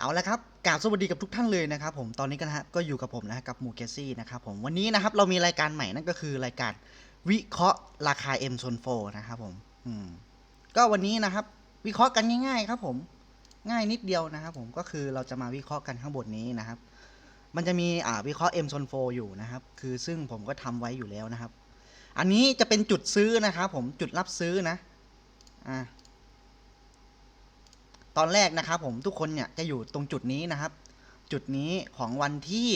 เอาละครับกราบสวัสดีกับทุกท่านเลยนะครับผมตอนนี้กันฮะก็อยู่กับผมนะกับมูเกซี่นะครับผมวันนี้นะครับเรามีรายการใหม่นั่นก็คือรายการวิเคราะห์ราคา M โซนโฟนะครับผมอืมก็วันนี้นะครับ วิเคราะห์กันง่ายๆครับผมง่ายนิดเดียวนะครับผมก็คือเราจะมาวิเคราะห์กันข้างบนนี้นะครับ มันจะมีอ่าวิเคราะห์ M โซนโฟอยู่นะครับ คือซึ่งผมก็ทำไว้อยู่แล้วนะครับ อันนี้จะเป็นจุดซื้อนะครับผมจุดรับซื้อนะอ่า ตอนแรกนะครับผมทุกคนเนี่ยจะอยู่ตรงจุดนี้นะครับ จุดนี้ของวันที่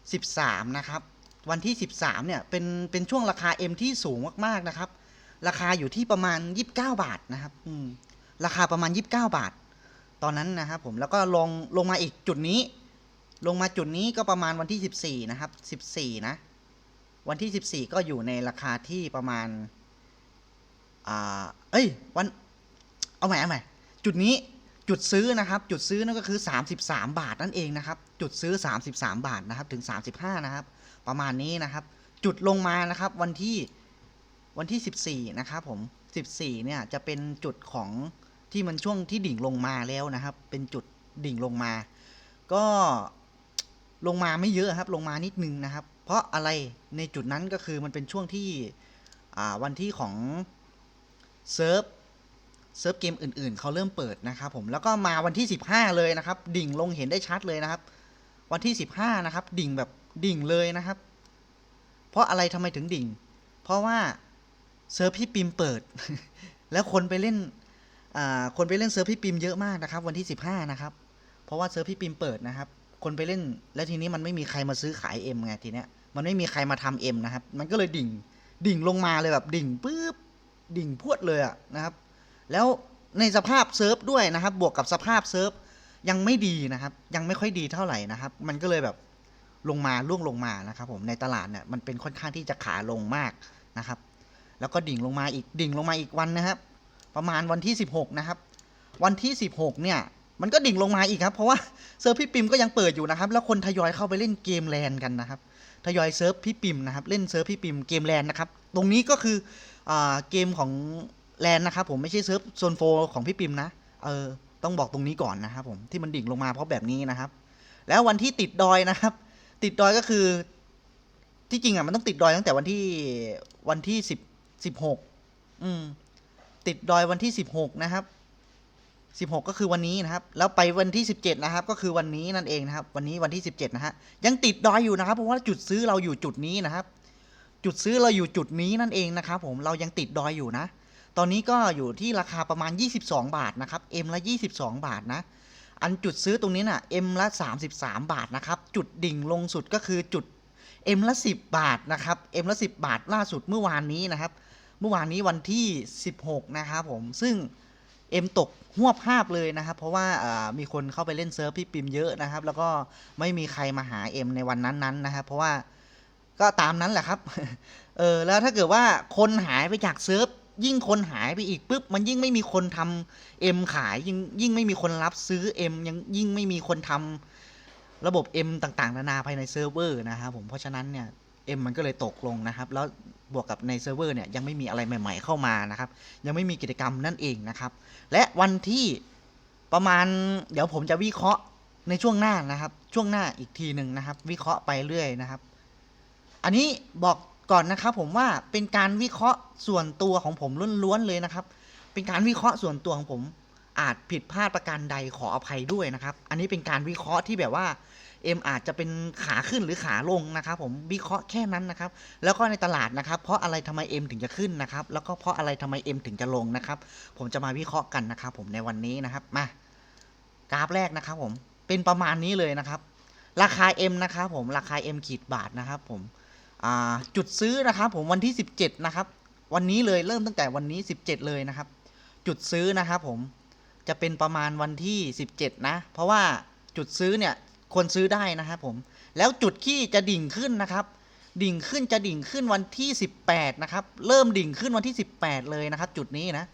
13 นะครับ วันที่ 13 เนี่ยเป็นเป็นช่วงราคา M ที่สูงมากๆนะครับ ราคาอยู่ที่ประมาณ 29 บาทนะครับอืมราคาประมาณ 29 บาท ตอนนั้นนะครับผมแล้วก็ลงลงมาอีกจุดนี้ ลงมาจุดนี้ก็ประมาณวันที่ 14 นะครับ 14 นะวันที่ 14 ก็อยู่ในราคาที่ประมาณ อ่า เอ้ย วัน เอาใหม่ เอาใหม่ จุดนี้จุดซื้อนะครับจุดซื้อนั่นก็คือ 33 บาทนั่นเองนะครับ จุดซื้อ 33 บาทนะครับถึง 35 นะครับ ประมาณนี้นะครับ จุดลงมานะครับวันที่วันที่ 14 นะครับผม 14 เนี่ยจะเป็นจุดของที่มันช่วงที่ดิ่งลงมาแล้วนะครับ เป็นจุดดิ่งลงมา ก็ลงมาไม่เยอะครับ ลงมานิดนึงนะครับ เพราะอะไรในจุดนั้นก็คือมันเป็นช่วงที่วันที่ของเซิร์ฟ เซิร์ฟเกมอื่น ๆ เขาเริ่มเปิดนะครับผมแล้วก็มาวันที่ 15 เลยนะครับ ดิ่งลงเห็นได้ชัดเลยนะครับ วันที่ 15 นะครับ ดิ่งแบบดิ่งเลยนะครับ เพราะอะไรทำไมถึงดิ่ง เพราะว่าเซิร์ฟพี่ปิมเปิด แล้วคนไปเล่นคนไปเล่นเซิร์ฟพี่ปิมเยอะมากนะครับ วันที่ 15 นะครับ เพราะว่าเซิร์ฟพี่ปิมเปิดนะครับ คนไปเล่นแล้วทีนี้มันไม่มีใครมาซื้อขายเอ็มไงทีเนี้ยมันไม่มีใครมาทำเอ็มนะครับ มันก็เลยดิ่ง ดิ่งลงมาเลยแบบดิ่งปุ๊บ ดิ่งพรวดเลยอะนะครับ แล้วในสภาพเซิร์ฟด้วยนะครับ บวกกับสภาพเซิร์ฟยังไม่ดีนะครับ ยังไม่ค่อยดีเท่าไหร่นะครับ มันก็เลยแบบลงมาล่วงลงมานะครับ ผมในตลาดเนี่ยมันเป็นค่อนข้างที่จะขาลงมากนะครับ แล้วก็ดิ่งลงมาอีกดิ่งลงมาอีกวันนะครับ ประมาณวันที่ 16 นะครับ วันที่ 16 เนี่ย มันก็ดิ่งลงมาอีกครับ เพราะว่าเซิร์ฟพี่ปิมก็ยังเปิดอยู่นะครับ แล้วคนทยอยเข้าไปเล่นเกมแลนกันนะครับ ทยอยเซิร์ฟพี่ปิมนะครับ เล่นเซิร์ฟพี่ปิมเกมแลนนะครับ ตรงนี้ก็คืออเกมของ แลนนะครับผมไม่ใช่เซิร์ฟโซนโฟของพี่ปิมนะ เออ ต้องบอกตรงนี้ก่อนนะครับผมที่มันดิ่งลงมาเพราะแบบนี้นะครับ แล้ววันที่ติดดอยนะครับ ติดดอยก็คือ ที่จริงอะมันต้องติดดอยตั้งแต่วันที่วันที่สิบสิบหกอืม ติดดอยวันที่สิบหกนะครับสิบหกก็คือวันนี้นะครับ แล้วไปวันที่สิบเจ็ดนะครับ ก็คือวันนี้นั่นเองนะครับ วันนี้วันที่สิบเจ็ดนะฮะยังติดดอยอยู่นะครับ เพราะว่าจุดซื้อเราอยู่จุดนี้นะครับ จุดซื้อเราอยู่จุดนี้นั่นเองนะครับ ผมเรายังติดดอยอยู่นะ ตอนนี้ก็อยู่ที่ราคาประมาณ 22 บาทนะครับ M ละ 22 บาทนะ อันจุดซื้อตรงนี้น่ะ M ละ 33 บาทนะครับ จุดดิ่งลงสุดก็คือจุด M ละ 10 บาทนะครับ M ละ 10 บาทล่าสุดเมื่อวานนี้นะครับ เมื่อวานนี้วันที่ 16 นะครับผม ซึ่ง M ตกหวบภาพเลยนะครับ เพราะว่ามีคนเข้าไปเล่นเซิร์ฟพี่ปิมเยอะนะครับ แล้วก็ไม่มีใครมาหา M ในวันนั้นๆนะครับ เพราะว่าก็ตามนั้นแหละครับ เออแล้วถ้าเกิดว่าคนหายไปจากเซิร์ฟ ยิ่งคนหายไปอีกปุ๊บมันยิ่งไม่มีคนทำเอ็มขายยิ่งยิ่งไม่มีคนรับซื้อเอ็มยังยิ่งไม่มีคนทำระบบ M ต่างๆ นานาภายในเซิร์ฟเวอร์นะครับผมเพราะฉะนั้นเนี่ย M มันก็เลยตกลงนะครับ แล้วบวกกับในเซิร์ฟเวอร์เนี่ยยังไม่มีอะไรใหม่ ๆ เข้ามานะครับ ยังไม่มีกิจกรรมนั่นเองนะครับ และวันที่ประมาณเดี๋ยวผมจะวิเคราะห์ในช่วงหน้านะครับ ช่วงหน้าอีกทีหนึ่งนะครับ วิเคราะห์ไปเรื่อยนะครับ อันนี้บอก ก่อนนะครับผมว่าเป็นการวิเคราะห์ส่วนตัวของผมล้วนๆเลยนะครับ เป็นการวิเคราะห์ส่วนตัวของผม อาจผิดพลาดประการใดขออภัยด้วยนะครับ อันนี้เป็นการวิเคราะห์ที่แบบว่าเอ็มอาจจะเป็นขาขึ้นหรือขาลงนะครับ ผมวิเคราะห์แค่นั้นนะครับ แล้วก็ในตลาดนะครับ เพราะอะไรทำไมเอ็มถึงจะขึ้นนะครับ แล้วก็เพราะอะไรทำไมเอ็มถึงจะลงนะครับ ผมจะมาวิเคราะห์กันนะครับ ผมในวันนี้นะครับมากราฟแรกนะครับ ผมเป็นประมาณนี้เลยนะครับ ราคา M นะครับผมราคา M ขีดบาทนะครับ ผม จุดซื้อนะครับผมวันที่ 17 นะครับ วันนี้เลยเริ่มตั้งแต่วันนี้ 17 เลยนะครับ จุดซื้อนะครับผมจะเป็นประมาณวันที่ 17 นะ เพราะว่าจุดซื้อเนี่ยคนซื้อได้นะครับผมแล้วจุดที่จะดิ่งขึ้นนะครับ ดิ่งขึ้นจะดิ่งขึ้นวันที่ 18 นะครับ เริ่มดิ่งขึ้นวันที่ 18 เลยนะครับ จุดนี้นะ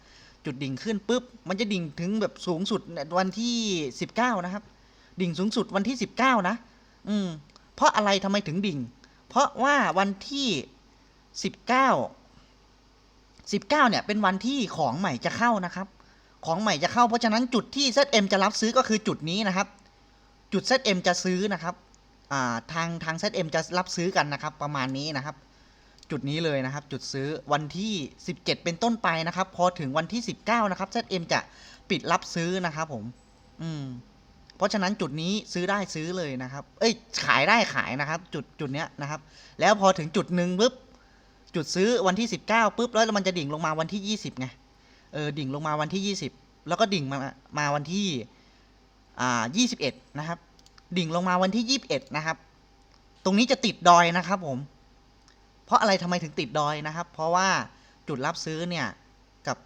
จุดดิ่งขึ้นปุ๊บมันจะดิ่งถึงแบบสูงสุดเนี่ยวันที่ 19 นะครับ ดิ่งสูงสุดวันที่ 19 นะ อืมเพราะอะไรทำไมถึงดิ่ง เพราะว่าวันที่19 19เนี่ยเป็นวันที่ของใหม่จะเข้านะครับ ของใหม่จะเข้าเพราะฉะนั้นจุดที่ ZM จะรับซื้อก็คือจุดนี้นะครับ จุด ZM จะซื้อนะครับาทางทาง ZM จะรับซื้อกันนะครับ ประมาณนี้นะครับ จุดนี้เลยนะครับ จุดซื้อวันที่ 17 เป็นต้นไปนะครับ พอถึงวันที่ 19 นะครับ ZM จะปิดรับซื้อนะครับผม อืม เพราะฉะนั้นจุดนี้ซื้อได้ซื้อเลยนะครับ เอ้ยขายได้ขายนะครับ จุดจุดเนี้ยนะครับ แล้วพอถึงจุดหนึ่งปุ๊บจุดซื้อวันที่ 19ปุ๊บแล้วมันจะดิ่งลงมาวันที่ 20ไงเออดิ่งลงมาวันที่ 20 แล้วก็ดิ่งมามาวันที่อ่า21 นะครับ ดิ่งลงมาวันที่ 21 นะครับ ตรงนี้จะติดดอยนะครับผม เพราะอะไรทำไมถึงติดดอยนะครับ เพราะว่าจุดรับซื้อเนี่ยกับ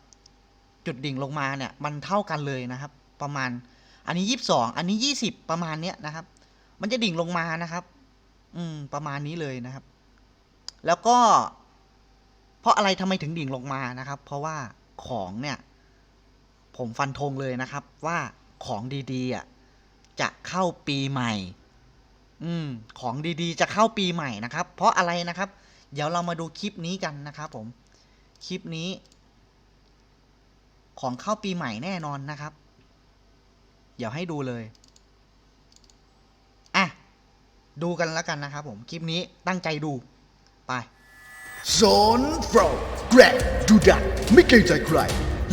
จุดดิ่งลงมาเนี่ยมันเท่ากันเลยนะครับ ประมาณ อันนี้ 22 อันนี้ 20 ประมาณเนี้ยนะครับ มันจะดิ่งลงมานะครับ อืม ประมาณนี้เลยนะครับ แล้วก็ เพราะอะไรทำไมถึงดิ่งลงมานะครับ เพราะว่าของเนี่ย ผมฟันธงเลยนะครับ ว่าของดีๆอะจะเข้าปีใหม่ อืม ของดีๆ จะเข้าปีใหม่นะครับ เพราะอะไรนะครับ เดี๋ยวเรามาดูคลิปนี้กันนะครับผม คลิปนี้ ของเข้าปีใหม่แน่นอนนะครับ ดี๋ยวให้ดูเลย อะ ดูกันแล้วกันนะครับผม คลิปนี้ตั้งใจดู ไปโซนโฟร์แกรกดูดันไม่เกรงใจใคร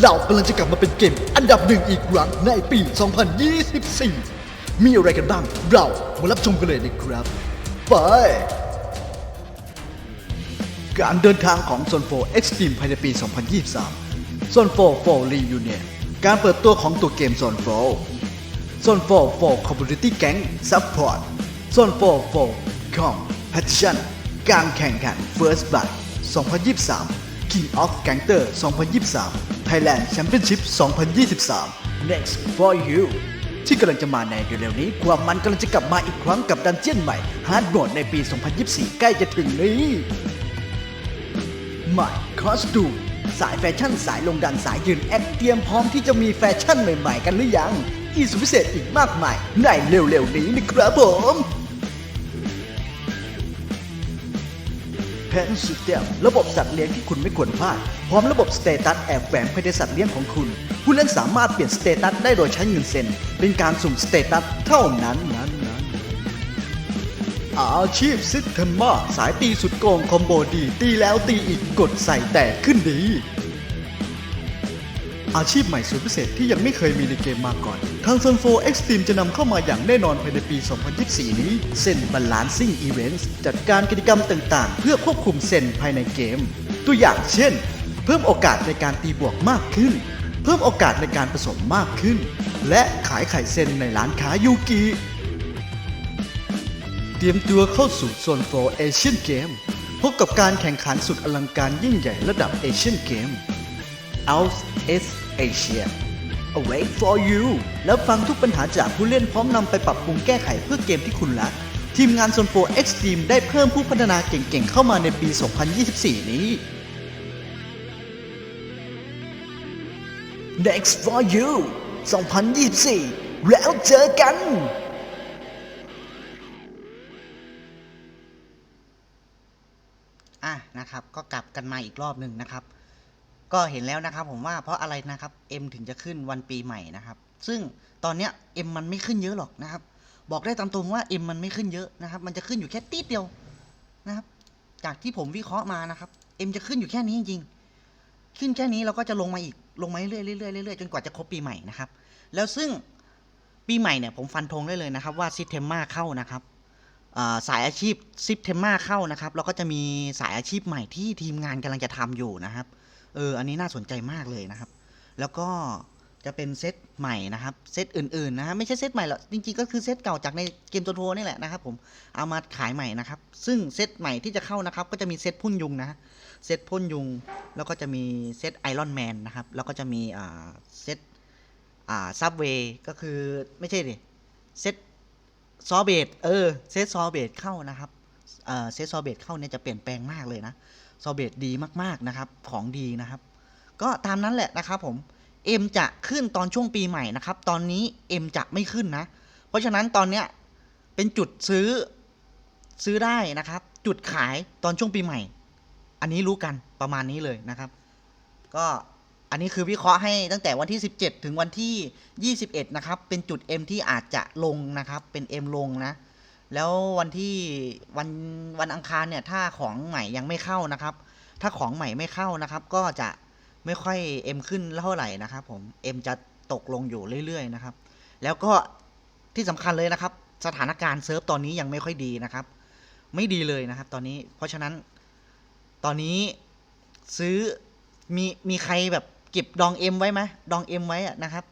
เรากำลังจะกลับมาเป็นเกม อันดับหนึ่งอีกครั้งในปี 2024 มีอะไรกันบ้าง เรามารับชมกันเลยนะครับ ไป การเดินทางของโซน4 Extreme ภายในปี 2023โซน4 4 Reunion การเปิดตัวของตัวเกมโซน4 โซน4 4 Community Gang Support โซน4 4 Competition การแข่งขัน First Blood 2023 King of Gangster 2023 Thailand Championship 2023 Next for you ที่กำลังจะมาในเร็วๆนี้ ความมันกำลังจะกลับมาอีกครั้งกับดันเจียนใหม่ Hard Mode ในปี 2024 ใกล้จะถึงนี้ใหม่คอสตูมสายแฟชั่นสายลงดันสายยืนแอคเตรียมพร้อมที่จะมีแฟชั่นใหม่ๆกันหรือยัง อีสุดพิเศษอีกมากมาย ในเร็วๆนี้นะครับผมแพนสุดเต็มระบบสัตว์เลี้ยงที่คุณไม่ควรพลาด พร้อมระบบสเตตัสแอบแฝงภายในสัตว์เลี้ยงของคุณ ผู้เล่นสามารถเปลี่ยนสเตตัสได้โดยใช้เงินเซ็น เป็นการสุ่มสเตตัสเท่านั้นนั้นนั้นอาชีพซิสเทมมาสายตีสุดโกงคอมโบดี ตีแล้วตีอีกกดใส่แตกขึ้นดี อาชีพใหม่สุดพิเศษที่ยังไม่เคยมีในเกมมาก่อน ทาง Sun 4 Extreme จะนำเข้ามาอย่างแน่นอนภายในปี 2024 นี้ เส้น Balancing Events จัดการกิจกรรมต่างๆ เพื่อควบคุมเซนภายในเกม ตัวอย่างเช่น เพิ่มโอกาสในการตีบวกมากขึ้น เพิ่มโอกาสในการผสมมากขึ้น และขายไข่เซนในร้านค้ายูกิเตรียมตัวเข้าสู่โซน4 Asian Game พบกับการแข่งขันสุดอลังการยิ่งใหญ่ระดับ Asian Game Out is Asia Await for you แล้วฟังทุกปัญหาจากผู้เล่นพร้อมนำไปปรับปรุงแก้ไขเพื่อเกมที่คุณรัก ทีมงานโซน4 Extreme ได้เพิ่มผู้พัฒนาเก่งๆ เข้ามาในปี 2024 นี้ Next for you 2024 แล้วเจอกันอะนะครับ ก็กลับกันมาอีกรอบหนึ่งนะครับ ก็เห็นแล้วนะครับผมว่าเพราะอะไรนะครับ M ถึงจะขึ้นวันปีใหม่นะครับ ซึ่งตอนเนี้ย M มันไม่ขึ้นเยอะหรอกนะครับ บอกได้ตามตรงว่า M มันไม่ขึ้นเยอะนะครับ มันจะขึ้นอยู่แค่ติดเดียวนะครับ จากที่ผมวิเคราะห์มานะครับ M จะขึ้นอยู่แค่นี้จริงๆ ขึ้นแค่นี้เราก็จะลงมาอีกลงมาเรื่อยๆเรื่อยๆเรื่อยๆจนกว่าจะครบปีใหม่นะครับ แล้วซึ่งปีใหม่เนี่ยผมฟันธงได้เลยนะครับว่าซิเทมมาเข้านะครับสายอาชีพซิปเทมมาเข้านะครับแล้วก็จะมีสายอาชีพใหม่ที่ทีมงานกำลังจะทำอยู่นะครับ เอออันนี้น่าสนใจมากเลยนะครับ แล้วก็จะเป็นเซตใหม่นะครับ เซตอื่นๆนะฮะไม่ใช่เซตใหม่หรอกจริงๆก็คือเซตเก่าจากในเกมตัวโทนี่แหละนะครับผมเอามาขายใหม่นะครับ ซึ่งเซตใหม่ที่จะเข้านะครับ ก็จะมีเซตพ่นยุงนะเซตพ่นยุง แล้วก็จะมีเซตไอรอนแมนนะครับ แล้วก็จะมีอ่าเซตอ่าซับเวย์ก็คือไม่ใช่ดิเซตซอเบตเออเซตซอเบตเข้านะครับเออเซตซอเบตเข้าเนี่ยจะเปลี่ยนแปลงมากเลยนะ ซอเบตดีมากๆนะครับของดีนะครับ ก็ตามนั้นแหละนะครับผมเอ็มจะขึ้นตอนช่วงปีใหม่นะครับ ตอนนี้เอ็มจะไม่ขึ้นนะ เพราะฉะนั้นตอนเนี้ยเป็นจุดซื้อซื้อได้นะครับ จุดขายตอนช่วงปีใหม่ อันนี้รู้กันประมาณนี้เลยนะครับ ก็อันนี้คือวิเคราะห์ให้ตั้งแต่วันที่ 17 ถึงวันที่ 21 นะครับ เป็นจุด M ที่อาจจะลงนะครับ เป็น M ลงนะ แล้ววันที่วันวันอังคารเนี่ยถ้าของใหม่ยังไม่เข้านะครับ ถ้าของใหม่ไม่เข้านะครับ ก็จะไม่ค่อย M ขึ้นเท่าไหร่นะครับ ผม M จะตกลงอยู่เรื่อยๆนะครับ แล้วก็ที่สำคัญเลยนะครับ สถานการณ์เซิร์ฟตอนนี้ยังไม่ค่อยดีนะครับ ไม่ดีเลยนะครับ ตอนนี้เพราะฉะนั้น ตอนนี้ซื้อมีมีใครแบบเก็บดองเอ็มไว้ไหมดองเอ็มไว้นะครับ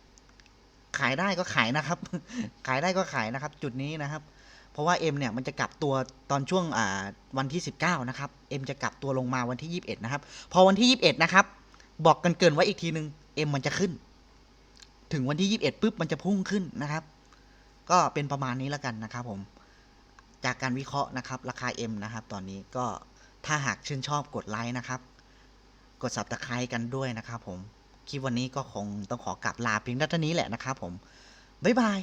ขายได้ก็ขายนะครับ ขายได้ก็ขายนะครับ จุดนี้นะครับ เพราะว่า M เนี่ยมันจะกลับตัวตอนช่วงอ่าวันที่ 19 นะครับ M จะกลับตัวลงมาวันที่ 21 นะครับ พอวันที่ 21 นะครับ บอกกันเกินไว้อีกทีนึง M มันจะขึ้น ถึงวันที่ 21ปุ๊บมันจะพุ่งขึ้นนะครับ ก็เป็นประมาณนี้แล้วกันนะครับผม จากการวิเคราะห์นะครับ ราคา M นะครับ ตอนนี้ก็ถ้าหากชื่นชอบกดไลค์นะครับ กด subscribe กันด้วยนะครับผม คลิปวันนี้ก็คงต้องขอกลับลาเพียงเท่านี้แหละนะครับผม บ๊ายบาย